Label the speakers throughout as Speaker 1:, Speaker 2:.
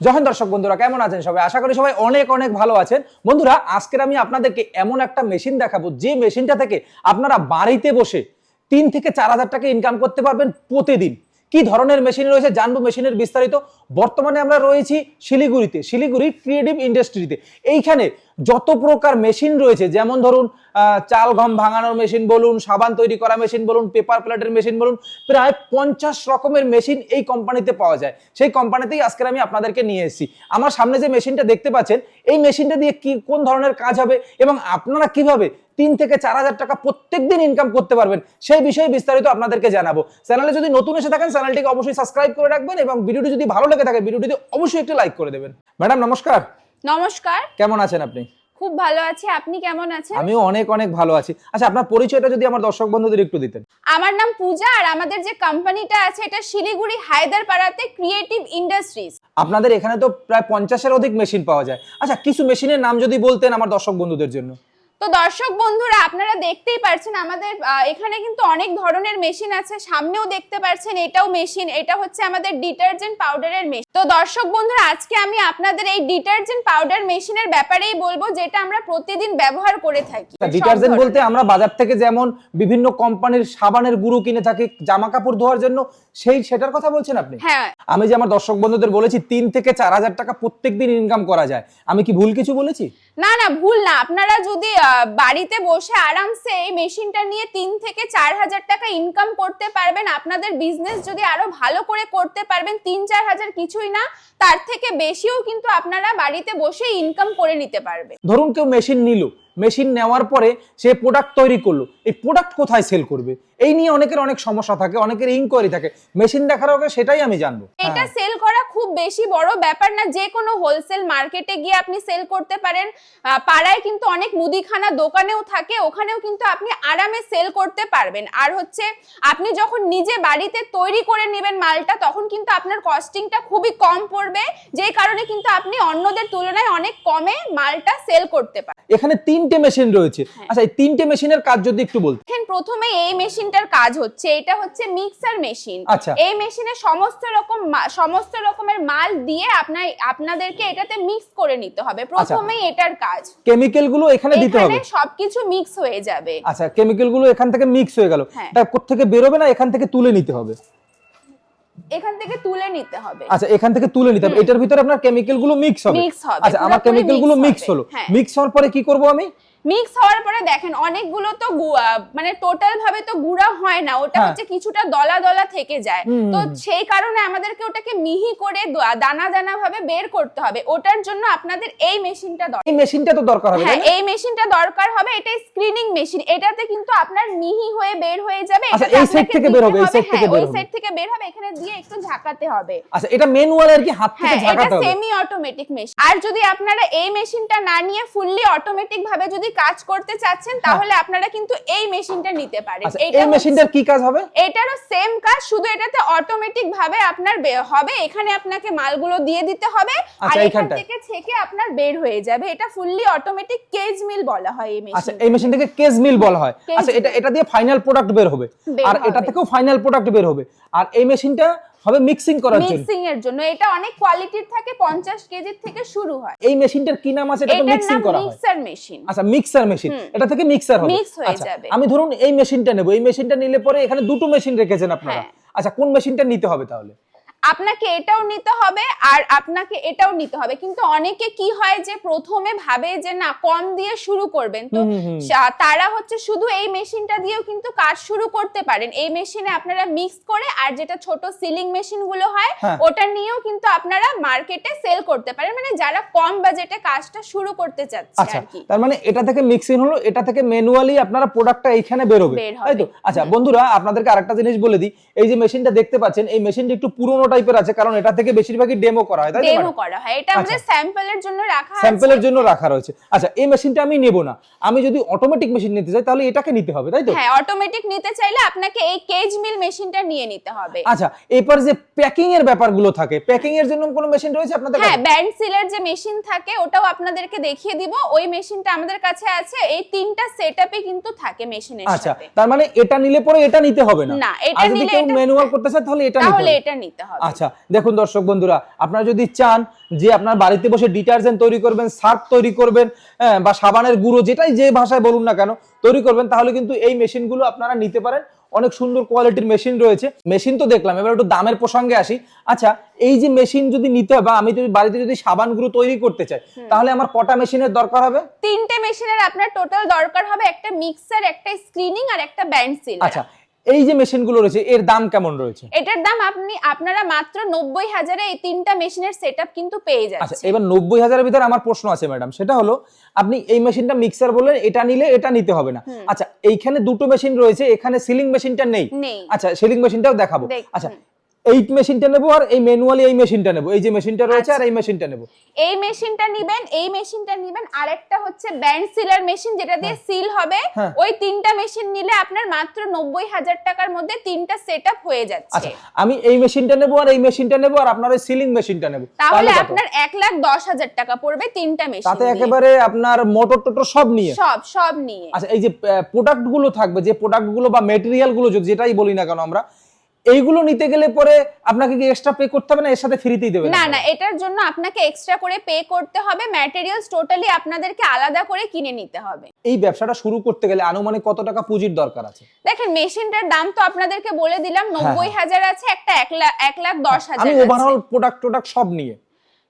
Speaker 1: যখন দর্শক বন্ধুরা, কেমন আছেন সবাই? আশা করি সবাই অনেক অনেক ভালো আছেন। বন্ধুরা, আজকের আমি আপনাদেরকে এমন একটা মেশিন দেখাবো, যে মেশিনটা থেকে আপনারা বাড়িতে বসে তিন থেকে চার হাজার টাকা ইনকাম করতে পারবেন প্রতিদিন। কি ধরনের মেশিন রয়েছে জানব মেশিনের বিস্তারিত। বর্তমানে আমরা রয়েছি শিলিগুড়িতে শিলিগুড়ি ক্রিয়েটিভ ইন্ডাস্ট্রিতে এইখানে যত প্রকার মেশিন রয়েছে, যেমন ধরুন চাল গম ভাঙানোর মেশিন বলুন, সাবান তৈরি করা মেশিন বলুন পেপার প্লেটের মেশিন বলুন, প্রায় পঞ্চাশ রকমের মেশিন এই কোম্পানিতে পাওয়া যায়। সেই কোম্পানিতেই আজকে আমি আপনাদেরকে নিয়ে এসেছি। আমার সামনে যে মেশিনটা দেখতে পাচ্ছেন, এই মেশিনটা দিয়ে কি, কোন ধরনের কাজ হবে এবং আপনারা কীভাবে তিন থেকে চার হাজার টাকা প্রত্যেক দিন ইনকাম করতে পারবেন, সেই বিষয়ে বিস্তারিত আপনাদেরকে জানাব। চ্যানেলে যদি নতুন এসে থাকেন চ্যানেলটিকে অবশ্যই সাবস্ক্রাইব করে রাখবেন এবং ভিডিওটি যদি ভালো লেগে থাকে, ভিডিওটিতে অবশ্যই একটি লাইক করে দেবেন। ম্যাডাম, নমস্কার।
Speaker 2: নমস্কার।
Speaker 1: কেমন আছেন আপনি?
Speaker 2: খুব ভালো আছি। আপনি কেমন আছেন?
Speaker 1: আমিও অনেক অনেক ভালো আছি। আচ্ছা আপনার পরিচয়টা যদি আমার দর্শক বন্ধুদের একটু দিতেন।
Speaker 2: আমার নাম পূজা আর আমাদের যে কোম্পানিটা আছে এটা শিলিগুড়ি হায়দারপাড়াতে ক্রিয়েটিভ ইন্ডাস্ট্রিজ
Speaker 1: আপনাদের এখানে তো প্রায় পঞ্চাশের অধিক মেশিন পাওয়া যায়। আচ্ছা কিছু মেশিনের নাম যদি বলতেন আমার দর্শক বন্ধুদের জন্য।
Speaker 2: তো দর্শক বন্ধুরা আপনারা দেখতেই পারছেন আমাদের এখানে কিন্তু অনেক ধরনের মেশিন আছে সামনেও দেখতে পারছেন এটাও মেশিন এটা হচ্ছে আমাদের ডিটারজেন্ট পাউডারের মেশিন তো দর্শক বন্ধুরা আজকে আমি আপনাদের এই ডিটারজেন্ট পাউডার মেশিনের ব্যাপারেই বলব যেটা আমরা প্রতিদিন ব্যবহার করে থাকি।
Speaker 1: ডিটারজেন্ট বলতে আমরা বাজার থেকে যেমন বিভিন্ন কোম্পানির সাবানের গুঁড়ো কিনে থাকি জামা কাপড় ধোয়ার জন্য সেই সেটার কথা বলছেন আপনি?
Speaker 2: হ্যাঁ।
Speaker 1: আমি যে আমার দর্শক বন্ধুদের বলেছি তিন থেকে চার হাজার টাকা প্রত্যেকদিন ইনকাম করা যায়। আমি কি ভুল কিছু বলেছি?
Speaker 2: না না, ভুল না। আপনারা যদি বাড়িতে বসে আরামসে এই মেশিনটা নিয়ে তিন থেকে চার হাজার টাকা ইনকাম করতে পারবেন, আপনাদের বিজনেস যদি আরও ভালো করে করতে পারবেন, তিন, চার হাজার কিছুই না, তার থেকে বেশিও কিন্তু আপনারা বাড়িতে বসে ইনকাম করে নিতে পারবেন।
Speaker 1: ধরুন কেউ মেশিন নিল মেশিন নেওয়ার পরে সে প্রোডাক্ট তৈরি করল। এই প্রোডাক্ট কোথায় সেল করবে? এই নিয়ে অনেকের অনেক সমস্যা থাকে অনেকের ইনকোয়ারি থাকে। মেশিন দেখার আগে সেটাই আমি জানব।
Speaker 2: এটা
Speaker 1: হ্যাঁ।
Speaker 2: সেল করা খুব বেশি বড় ব্যাপার না যে কোনো হোলসেল মার্কেটে গিয়ে আপনি সেল করতে পারেন। পাড়ায় কিন্তু অনেক মুদিখানা দোকানেও থাকে ওখানেও কিন্তু আপনি আরামে সেল করতে পারবেন। আর হচ্ছে আপনি যখন নিজে বাড়িতে তৈরি করে নেবেন মালটা তখন কিন্তু আপনার কস্টিংটা খুবই কম পড়বে যে কারণে কিন্তু আপনি অন্যদের তুলনায় অনেক কমে মালটা সেল করতে পারেন
Speaker 1: এখানে তিনটে মেশিন রয়েছে। আচ্ছা এই তিনটে মেশিনের কাজ যদি একটু বলতে।
Speaker 2: দেখেন প্রথমে এই মেশিনটার কাজ হচ্ছে এটা হচ্ছে মিক্সার মেশিন
Speaker 1: আচ্ছা।
Speaker 2: এই মেশিনে সমস্ত রকম সমস্ত রকমের মাল দিয়ে আপনার আপনাদেরকে এটাতে মিক্স করে নিতে হবে। প্রথমেই এটার কাজ।
Speaker 1: কেমিক্যালগুলো এখানে দিতে হবে।
Speaker 2: এখানে সবকিছু মিক্স হয়ে যাবে।
Speaker 1: আচ্ছা কেমিক্যালগুলো এখান থেকে মিক্স হয়ে গেল।
Speaker 2: হ্যাঁ।
Speaker 1: এটা কোত্থেকে বেরোবে না এখান থেকে তুলে নিতে হবে।
Speaker 2: এখান থেকে তুলে নিতে হবে।
Speaker 1: আচ্ছা এখান থেকে তুলে নিতে হবে। এটার ভিতরে আপনার কেমিক্যালগুলো মিক্স হবে।
Speaker 2: মিক্স হবে,
Speaker 1: আচ্ছা আমার
Speaker 2: কেমিক্যালগুলো
Speaker 1: মিক্স হলো।
Speaker 2: হ্যাঁ।
Speaker 1: মিক্স হওয়ার পরে কি করব আমি?
Speaker 2: মিক্স হওয়ার পরে দেখেন অনেকগুলো তো মানে টোটাল ভাবে তো গুঁড়া হয় না ওটা
Speaker 1: হ্যাঁ।
Speaker 2: হচ্ছে কিছুটা দলা দলা থেকে যায়। তো সেই কারণে আমাদেরকে ওটাকে মিহি করে দানা দানা ভাবে বের করতে হবে। ওটার জন্য আপনাদের এই মেশিনটা দরকার
Speaker 1: এই মেশিনটা তো দরকার হবে
Speaker 2: হ্যাঁ এই মেশিনটা দরকার হবে এটা স্ক্রিনিং মেশিন এটাতে কিন্তু আপনার মিহি হয়ে বের হয়ে যাবে
Speaker 1: আচ্ছা, এই
Speaker 2: আপনাকে
Speaker 1: থেকে বের হবে, এই
Speaker 2: হবে,
Speaker 1: side থেকে
Speaker 2: হ্যাঁ,
Speaker 1: বের
Speaker 2: ওই
Speaker 1: হবে।
Speaker 2: সাইড থেকে বের হবে এখানে দিয়ে একটু ঝাঁকাতে হবে।
Speaker 1: আচ্ছা এটা ম্যানুয়াল আর কি হাত থেকে
Speaker 2: হ্যাঁ এটা
Speaker 1: ঝাঁকাতে হবে?
Speaker 2: সেমি অটোমেটিক মেশিন আর যদি আপনারা এই মেশিনটা না নিয়ে ফুললি অটোমেটিক ভাবে যদি কাজ করতে চাচ্ছেন তাহলে আপনারা কিন্তু এই মেশিনটা নিতে পারেন।
Speaker 1: আচ্ছা এই মেশিনটার কি কাজ হবে?
Speaker 2: এটারও সেম কাজ শুধু এটাতে অটোমেটিক ভাবে আপনার হবে এখানে আপনাকে মালগুলো দিয়ে দিতে হবে আর
Speaker 1: আচ্ছা,
Speaker 2: এখান
Speaker 1: এইখানটায়।
Speaker 2: থেকে ছেঁকে আপনার বের হয়ে যাবে। এটা ফুললি অটোমেটিক কেজ মিল বলা হয় এই মেশিন আচ্ছা
Speaker 1: এই মেশিনটাকে কেজ মিল বলা হয়। আচ্ছা এটা এটা দিয়ে ফাইনাল প্রোডাক্ট বের হবে। আর এটা থেকেও ফাইনাল প্রোডাক্ট বের হবে। আর এই মেশিনটা হবে মিক্সিং করার জন্য।
Speaker 2: মিক্সিং এর জন্য। এটা অনেক কোয়ালিটির থাকে পঞ্চাশ কেজির থেকে শুরু হয়।
Speaker 1: এই মেশিনটার কি নাম আছে? এটা তো মিক্সিং করা হয়।
Speaker 2: মিক্সার মেশিন
Speaker 1: আচ্ছা মিক্সার মেশিন এটা থেকে মিক্সার হবে।
Speaker 2: মিক্স হয়ে
Speaker 1: আচ্ছা,
Speaker 2: যাবে।
Speaker 1: আমি ধরুন এই মেশিনটা নেব। এই মেশিনটা নিলে পরে এখানে দুটো মেশিন রেখেছেন আপনারা।
Speaker 2: হ্যাঁ।
Speaker 1: আচ্ছা কোন মেশিনটা নিতে হবে তাহলে?
Speaker 2: আপনাকে এটাও নিতে হবে আর আপনাকে এটাও নিতে হবে। কিন্তু অনেকে কি হয় যে প্রথমে ভাবে যে না কম দিয়ে শুরু করবেন। তো তারা হচ্ছে শুধু এই মেশিনটা দিয়েও কিন্তু কাজ শুরু করতে পারেন। এই মেশিনে আপনারা মিক্স করে আর যেটা ছোট সিলিং মেশিনগুলো হয়
Speaker 1: হ্যাঁ।
Speaker 2: ওটা নিয়েও কিন্তু আপনারা মার্কেটে সেল করতে পারেন। মানে যারা কম বাজেটে কাজটা শুরু করতে চাচ্ছে
Speaker 1: আচ্ছা
Speaker 2: আর কি।
Speaker 1: তার মানে এটা থেকে মিক্সিং হলো এটা থেকে ম্যানুয়ালি আপনারা প্রোডাক্টটা এইখানে বেরোবে।
Speaker 2: বের হবে।
Speaker 1: তাই তো? আচ্ছা বন্ধুরা আপনাদেরকে আরেকটা জিনিস বলে দিই। এই যে মেশিনটা দেখতে পাচ্ছেন এই মেশিনটা একটু পুরোনো টাইপের আছে কারণ এটা থেকে বেশিরভাগই ডেমো করা হয় তাই তো
Speaker 2: ডেমো করা হয়। এটা আমাদের স্যাম্পলের জন্য রাখা আছে।
Speaker 1: স্যাম্পলের জন্য রাখা রয়েছে। আচ্ছা এই মেশিনটা আমি নেব না। আমি যদি অটোমেটিক মেশিন নিতে চাই তাহলে এটাকে নিতে হবে তাই তো?
Speaker 2: হ্যাঁ অটোমেটিক নিতে চাইলে আপনাকে এই কেজ মিল মেশিনটা নিয়ে নিতে হবে।
Speaker 1: আচ্ছা এরপর যে প্যাকিং এর ব্যাপারগুলো থাকে প্যাকিং এর জন্য কোনো মেশিন রয়েছে আপনাদের
Speaker 2: হ্যাঁ ব্যান্ড সিলের যে মেশিন থাকে ওটাও আপনাদেরকে দেখিয়ে দিব। ওই মেশিনটা আমাদের কাছে আছে এই তিনটা সেটআপে কিন্তু থাকে মেশিনের
Speaker 1: আচ্ছা তার মানে এটা নিলে পরে এটা নিতে হবে না।
Speaker 2: না, এটা নিলে
Speaker 1: ম্যানুয়াল করতে চায় তাহলে এটা নিতে
Speaker 2: তাহলে এটা নিতে হবে হবে।
Speaker 1: আচ্ছা দেখুন দর্শক বন্ধুরা আপনারা যদি চান যে আপনার বাড়িতে বসে ডিটারজেন্ট তৈরি করবেন সার্ফ তৈরি করবেন হ্যাঁ, বা সাবানের গুঁড়ো যেটাই যে ভাষায় বলুন না কেন তৈরি করবেন তাহলে কিন্তু এই মেশিনগুলো আপনারা নিতে পারেন। অনেক সুন্দর কোয়ালিটির মেশিন রয়েছে। মেশিন তো দেখলাম এবার একটু দামের প্রসঙ্গে আসি। আচ্ছা এই যে মেশিন যদি নিতে হয় বা আমি যদি বাড়িতে যদি সাবান গুঁড়ো তৈরি করতে চাই তাহলে আমার কটা মেশিনের দরকার হবে?
Speaker 2: তিনটে মেশিনের আপনার টোটাল দরকার হবে একটা মিক্সার একটা স্ক্রিনিং আর একটা ব্যান্ড সিল
Speaker 1: আচ্ছা এই যে মেশিনগুলো রয়েছে এর দাম কেমন রয়েছে?
Speaker 2: এটার দাম আপনি আপনারা মাত্র নব্বই হাজারে এই তিনটা মেশিনের সেট কিন্তু পেয়ে
Speaker 1: আচ্ছা এবার নব্বই হাজারের ভিতরে আমার প্রশ্ন আছে ম্যাডাম সেটা হলো আপনি এই মেশিনটা মিক্সার বললেন এটা নিলে এটা নিতে হবে না। আচ্ছা এইখানে দুটো মেশিন রয়েছে এখানে সিলিং মেশিনটা নেই। আচ্ছা সিলিং মেশিনটাও দেখাবো। আচ্ছা। এই মেশিনটা নেব আর এই ম্যানুয়ালি এই মেশিনটা নেব। এই যে মেশিনটা রয়েছে। আর এই মেশিনটা নেব।
Speaker 2: এই মেশিনটা নিবেন এই মেশিনটা নিবেন। আর একটা হচ্ছে ব্যান্ড সিলার মেশিন যেটা দিয়ে সিল হবে।
Speaker 1: হ্যাঁ।
Speaker 2: ওই তিনটা মেশিন নিলে আপনার মাত্র নব্বই হাজার টাকার মধ্যে তিনটা সেট হয়ে যাচ্ছে।
Speaker 1: আচ্ছা আমি এই মেশিনটা নেব আর এই মেশিনটা নেব আর আপনার ওই সিলিং মেশিনটা নেব।
Speaker 2: তাহলে আপনার এক লাখ দশ হাজার টাকা পড়বে তিনটা মেশিন
Speaker 1: তাতে একেবারে আপনার মোটর টোটর সব নিয়ে?
Speaker 2: সব সব নিয়ে।
Speaker 1: আচ্ছা এই যে প্রোডাক্টগুলো থাকবে যে প্রোডাক্টগুলো বা মেটেরিয়ালগুলো যেটাই বলি না কেন আমরা এইগুলো নিতে গেলে পরে আপনাকে কি এক্সট্রা পে করতে হবে না? এর সাথে ফ্রিতেই দেবে
Speaker 2: না না এটার জন্য আপনাকে এক্সট্রা করে পে করতে হবে। ম্যাটেরিয়ালস টোটালি আপনাদেরকে আলাদা করে কিনে নিতে হবে।
Speaker 1: এই ব্যবসাটা শুরু করতে গেলে আনুমানিক কত টাকা পুঁজির দরকার আছে?
Speaker 2: দেখেন মেশিনটার দাম তো আপনাদেরকে বলে দিলাম নব্বই হাজার আছে একটা এক লাখ এক লাখ দশ হাজার
Speaker 1: আমি ওভারঅল প্রোডাক্ট টোডাক্ট সব নিয়ে।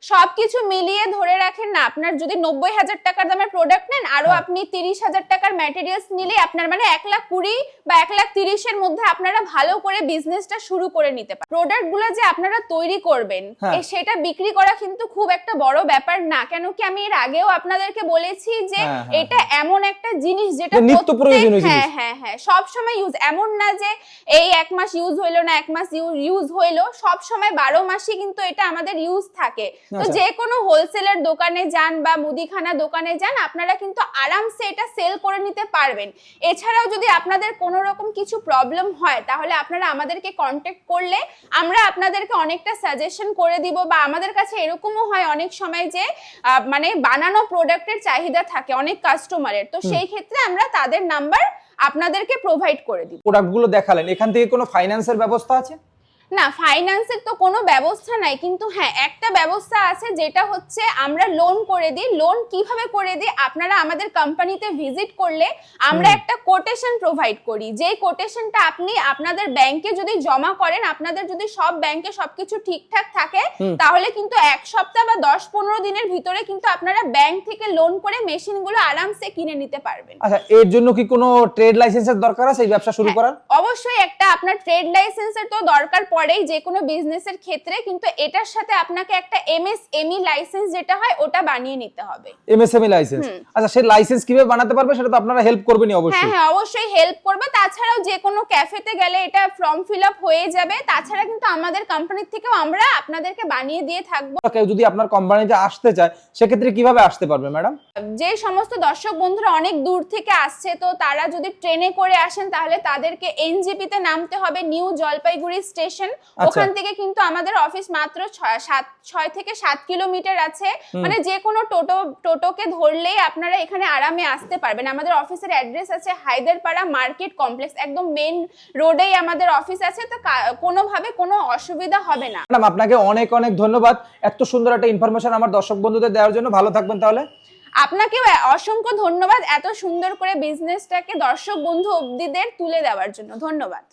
Speaker 2: সবকিছু মিলিয়ে ধরে রাখেন না। আপনার যদি নব্বই হাজার টাকার দামের প্রোডাক্ট নেন আরও
Speaker 1: হ্যাঁ।
Speaker 2: আপনি তিরিশ হাজার টাকার ম্যাটেরিয়ালস নিলে আপনার মানে এক লাখ কুড়ি বা এক লাখ তিরিশের মধ্যে আপনারা ভালো করে বিজনেসটা শুরু করে নিতে পারেন প্রোডাক্টগুলো যে আপনারা তৈরি করবেন
Speaker 1: হ্যাঁ।
Speaker 2: সেটা বিক্রি করা কিন্তু খুব একটা বড় ব্যাপার না। কেন কি আমি এর আগেও আপনাদেরকে বলেছি যে
Speaker 1: হ্যাঁ,
Speaker 2: এটা এমন একটা জিনিস যেটা
Speaker 1: নিত্য প্রয়োজনীয়
Speaker 2: হ্যাঁ হ্যাঁ হ্যাঁ সব সময় ইউজ এমন না যে এই এক মাস ইউজ হইল না এক মাস ইউজ হইল সব সময় বারো মাসই কিন্তু এটা আমাদের ইউজ থাকে। তো। যে কোনো হোলসেলের দোকানে যান বা মুদিখানা দোকানে যান আপনারা কিন্তু আরামসে এটা সেল করে নিতে পারবেন। এছাড়াও যদি আপনাদের কোনো রকম কিছু প্রবলেম হয় তাহলে আপনারা আমাদেরকে কন্ট্যাক্ট করলে আমরা আপনাদেরকে অনেকটা সাজেশন করে দিব বা আমাদের কাছে এরকমও হয় অনেক সময় যে মানে বানানো প্রোডাক্টের চাহিদা থাকে অনেক কাস্টমারের তো সেই ক্ষেত্রে আমরা তাদের নাম্বার আপনাদেরকে প্রোভাইড করে দিব।
Speaker 1: প্রোডাক্টগুলো দেখালেন। এখান থেকে কোনো ফাইন্যান্সের ব্যবস্থা আছে?
Speaker 2: না ফাইন্যান্সের তো কোনো ব্যবস্থা নাই কিন্তু হ্যাঁ একটা ব্যবস্থা আছে যেটা হচ্ছে আমরা লোন করে দিই। লোন কীভাবে করে দিই? আপনারা আমাদের কোম্পানিতে ভিজিট করলে আমরা একটা কোটেশন প্রোভাইড করি। যেই কোটেশনটা আপনি আপনাদের ব্যাংকে যদি জমা করেন আপনাদের যদি সব ব্যাংকে সবকিছু ঠিকঠাক থাকে তাহলে কিন্তু এক সপ্তাহ বা দশ পনেরো দিনের ভিতরে কিন্তু আপনারা ব্যাংক থেকে লোন করে মেশিনগুলো আরামসে কিনে নিতে পারবেন।
Speaker 1: আচ্ছা এর জন্য কি কোনো ট্রেড লাইসেন্সের দরকার আছে এই ব্যবসা শুরু
Speaker 2: হ্যাঁ।
Speaker 1: করার?
Speaker 2: অবশ্যই একটা আপনার ট্রেড লাইসেন্সের তো দরকার পড়েই যে কোনো বিজনেসের ক্ষেত্রে কিন্তু এটার সাথে আপনাকে একটা এমএসএমই লাইসেন্স E যেটা হয় ওটা বানিয়ে নিতে হবে।
Speaker 1: এমএসএমই লাইসেন্স
Speaker 2: হুম।
Speaker 1: আচ্ছা সেই লাইসেন্স কীভাবে বানাতে পারবে সেটা তো আপনারা হেল্প করবেনই
Speaker 2: হ্যাঁ
Speaker 1: অবশ্যই।
Speaker 2: হ্যাঁ অবশ্যই হেল্প করবে। তাছাড়াও যে কোনো ক্যাফেতে গেলে এটা ফর্ম ফিল আপ হয়ে যাবে। তাছাড়া কিন্তু আমাদের কোম্পানির থেকেও আমরা আপনাদেরকে বানিয়ে দিয়ে থাকব।
Speaker 1: কেউ যদি আপনার কোম্পানিতে আসতে চায় সেক্ষেত্রে কীভাবে আসতে পারবে ম্যাডাম?
Speaker 2: যে সমস্ত দর্শক বন্ধুরা অনেক দূর থেকে আসছে তো তারা যদি ট্রেনে করে আসেন তাহলে তাদেরকে এনজিপিতে নামতে হবে। নিউ জলপাইগুড়ি স্টেশন ওখান থেকে কিন্তু আমাদের অফিস মাত্র ছয় সাত ছয় থেকে সাত কিলোমিটার আছে। মানে যে কোনো টোটো টোটোকে ধরলেই আপনারা এখানে আরামে আসতে পারবেন। আমাদের অফিসের অ্যাড্রেস আছে হায়দারপাড়া মার্কেট কমপ্লেক্স একদম মেন রোডেই আমাদের অফিস আছে। তো কোনোভাবে কোনো অসুবিধা হবে না।
Speaker 1: ম্যাডাম আপনাকে অনেক অনেক ধন্যবাদ। এত সুন্দর একটা ইনফরমেশন আমার দর্শক বন্ধুদের দেওয়ার জন্য। ভালো থাকবেন তাহলে।
Speaker 2: আপনাকেও অসংখ্য ধন্যবাদ এত সুন্দর করে বিজনেসটাকে দর্শক বন্ধু অবধিদের তুলে দেওয়ার জন্য। ধন্যবাদ।